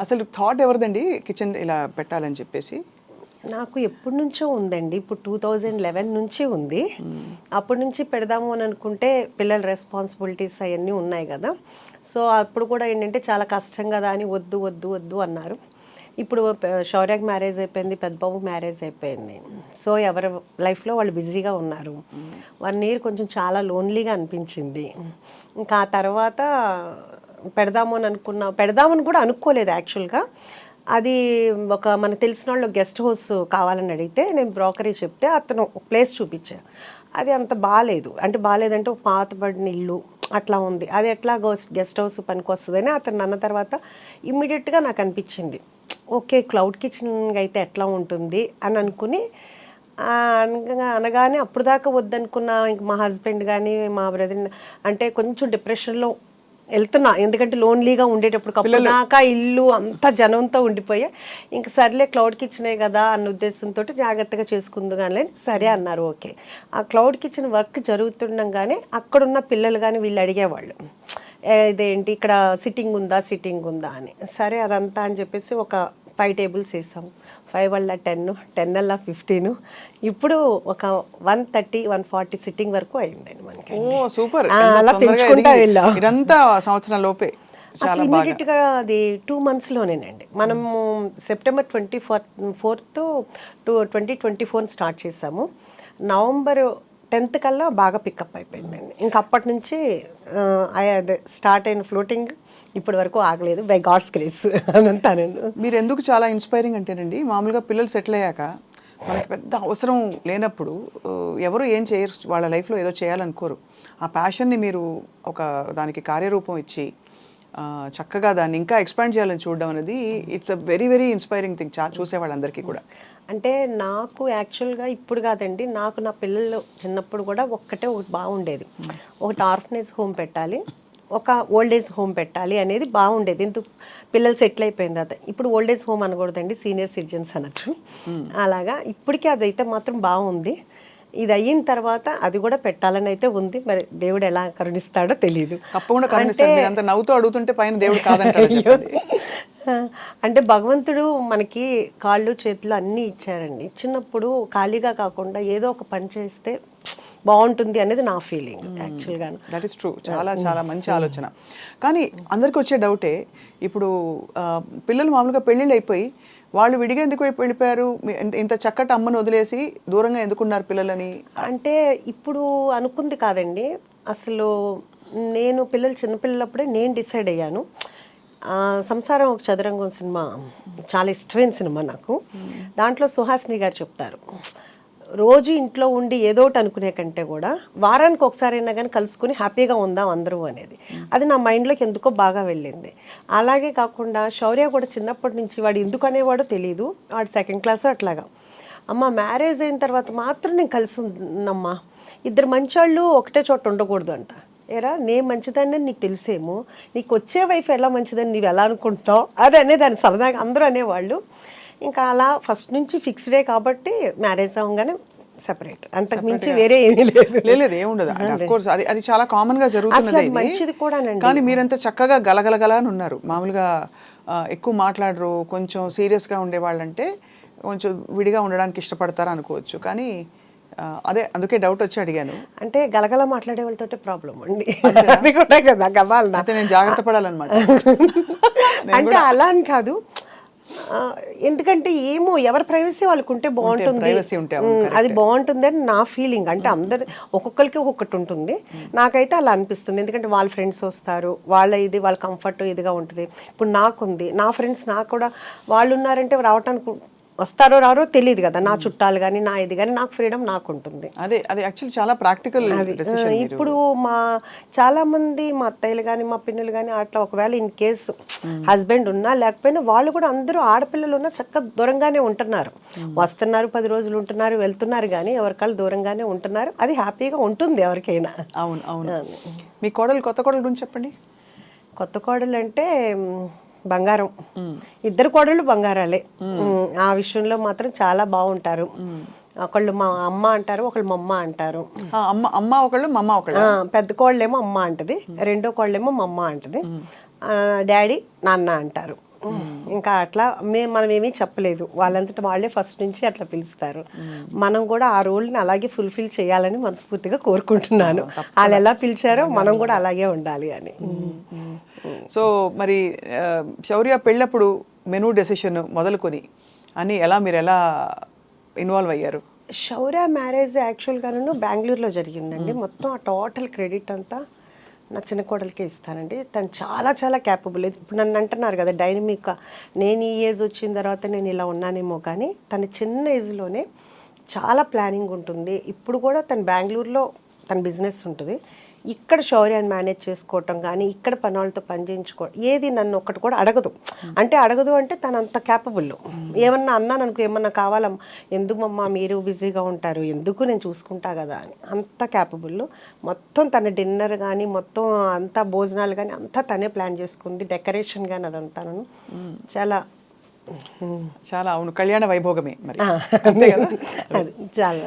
అసలు థాట్ ఎవరిదండి కిచెన్ ఇలా పెట్టాలని చెప్పేసి? నాకు ఎప్పటి నుంచో ఉందండి. ఇప్పుడు టూ థౌజండ్ లెవెన్ నుంచి ఉంది. అప్పటి నుంచి పెడదాము అని అనుకుంటే పిల్లల రెస్పాన్సిబిలిటీస్ అవన్నీ ఉన్నాయి కదా. సో అప్పుడు కూడా ఏంటంటే చాలా కష్టం కదా అని వద్దు వద్దు వద్దు అన్నారు. ఇప్పుడు శౌర్యకి మ్యారేజ్ అయిపోయింది పెద్దబాబు మ్యారేజ్ అయిపోయింది. సో ఎవరి లైఫ్లో వాళ్ళు బిజీగా ఉన్నారు. వన్ ఇయర్ కొంచెం చాలా లోన్లీగా అనిపించింది. ఇంకా ఆ తర్వాత పెడదాము అని అనుకున్నా పెడదామని కూడా అనుకోలేదు యాక్చువల్గా. అది ఒక మనకు తెలిసిన వాళ్ళు గెస్ట్ హౌస్ కావాలని అడిగితే నేను బ్రోకరీ చెప్తే అతను ప్లేస్ చూపించాను అది అంత బాగాలేదు అంటే బాగాలేదంటే ఒక పాతబడిన ఇల్లు అట్లా ఉంది. అది ఎట్లా గెస్ట్ హౌస్ పనికి వస్తుందని అతను అన్న తర్వాత ఇమ్మీడియట్గా నాకు అనిపించింది. ఓకే క్లౌడ్ కిచెన్ అయితే ఎట్లా ఉంటుంది అని అనుకుని అనగా అనగానే అప్పుడు దాకా వద్దనుకున్న ఇంక మా హస్బెండ్ కానీ మా బ్రదర్ అంటే కొంచెం డిప్రెషన్లో వెళ్తున్నా. ఎందుకంటే లోన్లీగా ఉండేటప్పుడు కప్పునాక ఇల్లు అంతా జనంతో ఉండిపోయా. ఇంక సర్లే క్లౌడ్ కిచెనే కదా అన్న ఉద్దేశంతో జాగ్రత్తగా చేసుకుందు కానీ సరే అన్నారు ఓకే. ఆ క్లౌడ్ కిచెన్ వర్క్ జరుగుతుండగానే అక్కడున్న పిల్లలు కానీ వీళ్ళు అడిగేవాళ్ళు. "ఏ, ఇదేంటి? ఇక్కడ సిట్టింగ్ ఉందా సిట్టింగ్ ఉందా అని. సరే అదంతా అని చెప్పేసి ఒక ఫైవ్ టేబుల్స్ వేసాం ఫైవ్ వల్ల టెన్ టెన్ వల్ల ఫిఫ్టీన్ ఇప్పుడు ఒక one thirty one forty sitting వరకు అయిందండి మనకి ఓ సూపర్. అలా పెంచుకుంటా వెళ్ళాం. ఇదంతా సంవత్సరం లోపే. అసలు ఇమీడియట్గా అది టూ మంత్స్ లోనేనండి. మనము September twenty fourth fourth two twenty twenty four start చేసాము. నవంబర్ టెన్త్ కల్లా బాగా పికప్ అయిపోయిందండి. ఇంకా అప్పటి నుంచి స్టార్ట్ అయిన ఫ్లోటింగ్ ఇప్పటి వరకు ఆగలేదు. బై గాడ్స్ గ్రేస్ అని అంటానండి మీరు ఎందుకు చాలా ఇన్స్పైరింగ్ అంటేనండి మామూలుగా పిల్లలు సెటిల్ అయ్యాక మనకి పెద్ద అవసరం లేనప్పుడు ఎవరు ఏం చేయరు వాళ్ళ లైఫ్లో ఏదో చేయాలనుకోరు. ఆ ప్యాషన్ని మీరు ఒక దానికి కార్యరూపం ఇచ్చి చక్కగా దాన్ని ఇంకా ఎక్స్పాండ్ చేయాలని చూడడం అనేది it's a very very inspiring thing చా చూసే వాళ్ళందరికీ కూడా. అంటే నాకు యాక్చువల్గా ఇప్పుడు కాదండి నాకు నా పిల్లలు చిన్నప్పుడు కూడా ఒక్కటే ఒకటి బాగుండేది. ఒకటి ఆర్ఫనేజ్ హోమ్ పెట్టాలి. ఒక ఓల్డ్ ఏజ్ హోమ్ పెట్టాలి అనేది బాగుండేది. ఎందుకు పిల్లలు సెటిల్ అయిపోయింది అది ఇప్పుడు ఓల్డ్ ఏజ్ హోమ్ అనకూడదండి సీనియర్ సిటిజన్స్ అనొచ్చు. అలాగా ఇప్పటికీ అదైతే మాత్రం బాగుంది. ఇది అయిన తర్వాత అది కూడా పెట్టాలని అయితే ఉంది. మరి దేవుడు ఎలా కరుణిస్తాడో తెలియదు తప్పకుండా కరుణిస్తాడు. అంత నవ్వుతూ అడుగుతుంటే పైన దేవుడు కాదంటాడు. అంటే భగవంతుడు మనకి కాళ్ళు చేతులు అన్నీ ఇచ్చారండి. చిన్నప్పుడు ఖాళీగా కాకుండా ఏదో ఒక పని చేస్తే బాగుంటుంది అనేది నా ఫీలింగ్ యాక్చువల్గా దట్ ఈస్ ట్రూ చాలా చాలా మంచి ఆలోచన. కానీ అందరికి వచ్చే డౌటే ఇప్పుడు పిల్లలు మామూలుగా పెళ్ళిళ్ళు అయిపోయి వాళ్ళు విడిగా ఎందుకు వెళ్ళిపోయారు ఇంత- చక్కటి అమ్మను వదిలేసి దూరంగా ఎందుకున్నారు పిల్లలని? అంటే ఇప్పుడు అనుకుంది కాదండి. అసలు నేను పిల్లలు చిన్నపిల్లలప్పుడే నేను డిసైడ్ అయ్యాను. సంసారం ఒక చదరంగం సినిమా చాలా ఇష్టమైన సినిమా నాకు. దాంట్లో సుహాసిని గారు చెప్తారు. రోజు ఇంట్లో ఉండి ఏదో ఒకటి అనుకునే కంటే కూడా వారానికి ఒకసారి అయినా కానీ కలుసుకుని హ్యాపీగా ఉందాం అందరూ అనేది. అది నా మైండ్లోకి ఎందుకో బాగా వెళ్ళింది. అలాగే కాకుండా శౌర్య కూడా చిన్నప్పటి నుంచి వాడు ఎందుకు అనేవాడో తెలియదు వాడు సెకండ్ క్లాస్ అట్లాగా. అమ్మ మ్యారేజ్ అయిన తర్వాత మాత్రం నేను కలిసి ఉందమ్మా. ఇద్దరు మంచోళ్ళు ఒకటే చోట ఉండకూడదు అంట ఏరా నేను మంచిదాన్ని నీకు తెలిసేమో. నీకు వచ్చే వైఫ్ ఎలా మంచిదని నీవు ఎలా అనుకుంటావు? అది అనేదాన్ని సరదాగా అందరూ అనేవాళ్ళు. ఇంకా అలా ఫస్ట్ నుంచి ఫిక్స్డే కాబట్టి మ్యారేజ్ అవ్వగానే సెపరేట్ అంతకు మించి వేరే ఏమీ లేదు. లేదు, ఏముండదు అఫ్ కోర్స్ అది. అది చాలా కామన్గా జరుగుతున్నది ఇది. మంచిది కూడానండి. కానీ మీరంతా చక్కగా గలగలగల అని ఉన్నారు. మామూలుగా ఎక్కువ మాట్లాడరు కొంచెం సీరియస్గా ఉండేవాళ్ళంటే కొంచెం విడిగా ఉండడానికి ఇష్టపడతారు అనుకోవచ్చు. కానీ అదే అందుకే డౌట్ వచ్చి అడిగాను. అంటే గలగల మాట్లాడే వాళ్ళతోటే ప్రాబ్లం అండి. అది కూడా కదా అయితే నేను జాగ్రత్త పడాలన్నమాట. అంటే అలా అని కాదు. ఎందుకంటే ఏమో ఎవరి ప్రైవసీ వాళ్ళకు ఉంటే బాగుంటుంది. అది బాగుంటుంది అని నా ఫీలింగ్ అంటే అందరి ఒక్కొక్కరికి ఒక్కొక్కటి ఉంటుంది. నాకైతే అలా అనిపిస్తుంది. ఎందుకంటే వాళ్ళ ఫ్రెండ్స్ వస్తారు వాళ్ళ ఇది వాళ్ళ కంఫర్ట్ ఇదిగా ఉంటుంది. ఇప్పుడు నాకుంది. నా ఫ్రెండ్స్ నాకు కూడా వాళ్ళు ఉన్నారంటే రావటానికి వస్తారో రారో తెలియదు కదా. నా చుట్టాలు కానీ నా ఇది కానీ నాకు ఫ్రీడమ్ నాకు ఉంటుంది. అదే అది యాక్చువల్లీ చాలా ప్రాక్టికల్ ఇప్పుడు మా చాలా మంది మా అత్తయ్యలు కానీ మా పిన్నులు కానీ అట్లా ఒకవేళ ఇన్ కేస్ హస్బెండ్ ఉన్నా లేకపోయినా వాళ్ళు కూడా అందరూ ఆడపిల్లలు ఉన్నా చక్కగా దూరంగానే ఉంటున్నారు. వస్తున్నారు పది రోజులు ఉంటున్నారు వెళ్తున్నారు కానీ ఎవరికాళ్ళు దూరంగానే ఉంటున్నారు. అది హ్యాపీగా ఉంటుంది ఎవరికైనా. అవును అవును. మీ కోడలు కొత్త కోడలు గురించి చెప్పండి. కొత్త కోడలు అంటే బంగారం. ఇద్దరు కోడళ్ళు బంగారాలే. ఆ విషయంలో మాత్రం చాలా బాగుంటారు. ఒకళ్ళు మా అమ్మ అంటారు ఒకళ్ళు మా అమ్మ అంటారు. అమ్మ అమ్మ ఒకళ్ళు మా అమ్మ ఒకళ్ళు పెద్ద కోళ్ళేమో అమ్మ అంటది రెండో కోళ్ళేమో మా అమ్మ అంటది డాడీ నాన్న అంటారు. ఇంకా అట్లా మేము మనం ఏమీ చెప్పలేదు. వాళ్ళంతటా వాళ్ళే ఫస్ట్ నుంచి అట్లా పిలుస్తారు. మనం కూడా ఆ రోల్ని అలాగే ఫుల్ఫిల్ చేయాలని మనస్ఫూర్తిగా కోరుకుంటున్నాను. వాళ్ళు ఎలా పిలిచారో మనం కూడా అలాగే ఉండాలి అని. సో మరి శౌర్య పెళ్ళప్పుడు మెనూ డెసిషన్ మొదలుకొని అని ఎలా మీరు ఎలా ఇన్వాల్వ్ అయ్యారు? శౌర్య మ్యారేజ్ యాక్చువల్గాను బెంగళూరులో జరిగిందండి. మొత్తం ఆ టోటల్ క్రెడిట్ అంతా నా చిన్న కోడలికే ఇస్తానండి. తను చాలా చాలా క్యాపబుల్ ఇప్పుడు నన్ను అంటున్నారు కదా డైనమిక్ నేను ఈ ఏజ్ వచ్చిన తర్వాత నేను ఇలా ఉన్నానేమో కానీ తన చిన్న ఏజ్లోనే చాలా ప్లానింగ్ ఉంటుంది. ఇప్పుడు కూడా తను బెంగళూరులో తన బిజినెస్ ఉంటుంది. ఇక్కడ శౌర్యాన్ని మేనేజ్ చేసుకోవటం కానీ ఇక్కడ పని వాళ్ళతో పని చేయించుకో ఏది నన్ను ఒక్కటి కూడా అడగదు. అంటే అడగదు అంటే తను అంత క్యాపబుల్ ఏమన్నా అన్నాను అనుకో ఏమన్నా కావాలా ఎందుకు మమ్మ మీరు బిజీగా ఉంటారు? ఎందుకు నేను చూసుకుంటా కదా? అని. అంత క్యాపబుల్ మొత్తం తన డిన్నర్ కానీ మొత్తం అంతా భోజనాలు కానీ అంతా తనే ప్లాన్ చేసుకుంది డెకరేషన్ కానీ అదంతాను చాలా చాలా అవును కళ్యాణ వైభోగమే మరి. ఆ, అంతే కదా? అది చాలా